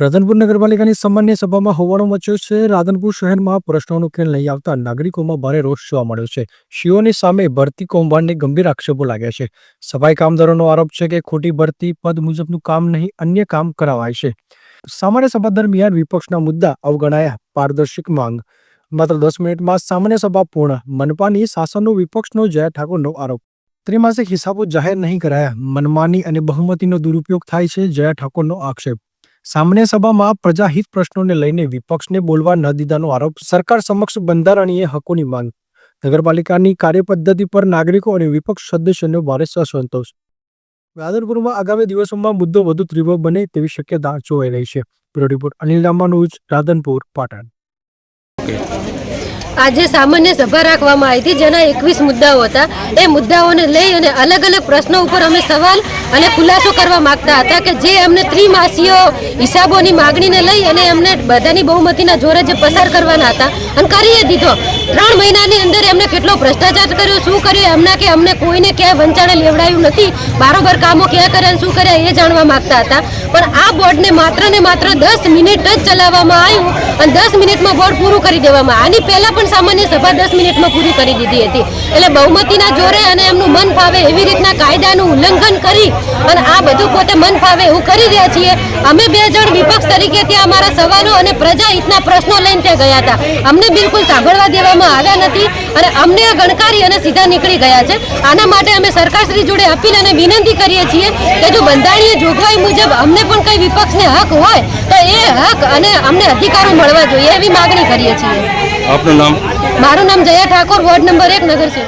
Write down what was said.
રાધનપુર નગરપાલિકાની સામાન્ય સભામાં હોવાનો મચ્યો છે. રાધનપુર શહેરમાં પ્રશ્નોનો ઉકેલ નહીં આવતા નાગરિકોમાં ભારે રોષ જોવા મળ્યો છે. શિઓની સામે ભરતી કૌભાંડને ગંભીર આક્ષેપો લાગ્યા છે. સફાઈ કામદારોનો આરોપ છે કે ખોટી ભરતી પદ મુજબનું કામ નહીં, અન્ય કામ કરાવાય છે. સામાન્ય સભા દરમિયાન વિપક્ષના મુદ્દા અવગણાયા પારદર્શક માંગ. માત્ર દસ મિનિટમાં સામાન્ય સભા પૂર્ણ, મનપાની શાસનનો વિપક્ષનો જયા ઠાકોરનો આરોપ. ત્રિમાસિક હિસાબો જાહેર નહીં કરાયા, મનમાની અને બહુમતીનો દુરુપયોગ થાય છે જયા ઠાકોરનો આક્ષેપ. સામાન્ય સભામાં પ્રજાહિત પ્રશ્નોને લઈને વિપક્ષને બોલવા ન દીધાનો આરોપ સરકાર સમક્ષ બંધારણીય હકોની માંગ. નગરપાલિકાની કાર્યપદ્ધતિ પર નાગરિકો અને વિપક્ષ સદસ્યોનો ભારે અસંતોષ. રાધનપુરમાં આગામી દિવસોમાં મુદ્દો વધુ તીવ્ર બને તેવી શક્યતા જોવાઈ રહી છે. Bureau report Anil Radhanpur, Patan. આજે સામાન્ય સભા રાખવામાં આવી હતી, જેના એકવીસ મુદ્દાઓ હતા. એ મુદ્દાઓને લઈ અને અલગ અલગ પ્રશ્નો ઉપર અમે સવાલ અને ખુલાસો કરવા માગતા હતા કે જે અમને ત્રિમાસીઓ હિસાબોની માગણીને લઈ અને એમને બધાની બહુમતીના જોરે જે પસાર કરવાના હતા. અને કરીએ દીધો. ત્રણ મહિનાની અંદર એમને કેટલો ભ્રષ્ટાચાર કર્યો, શું કર્યું, એમના કે અમને કોઈને ક્યાંય વંચાણે લેવડાયું નથી. બારોબર કામો ક્યાં કર્યા શું કર્યા એ જાણવા માગતા હતા. પણ આ બોર્ડને માત્ર ને માત્ર દસ મિનિટ જ ચલાવવામાં આવ્યું અને દસ મિનિટમાં બોર્ડ પૂરું કરી દેવામાં આની પહેલાં પણ સામાન્ય સભા દસ મિનિટમાં પૂરી કરી દીધી હતી. એટલે બહુમતીના જોરે અને એમનું મન ફાવે એવી રીતના કાયદાનું ઉલ્લંઘન કરી અને આ બધું પોતે મન ફાવે એવું કરી રહ્યા છીએ. અમે બે જણ વિપક્ષ તરીકે ત્યાં અમારા સવાલો અને પ્રજા હિતના પ્રશ્નો લઈને ત્યાં ગયા હતા. અમને બિલકુલ સાંભળવા દેવામાં આવ્યા નથી અને અમને ગણકારી અને સીધા નીકળી ગયા છે. આના માટે અમે સરકારશ્રી જોડે અપીલ અને વિનંતી કરીએ છીએ કે જો બંધારણીય જોગવાઈ મુજબ અમને પણ કઈ વિપક્ષને હક હોય તો એ હક અને અમને અધિકારો મળવા જોઈએ એવી માગણી કરીએ છીએ. આપનું નામ? મારું નામ જયા ઠાકોર વોર્ડ નંબર એક નગર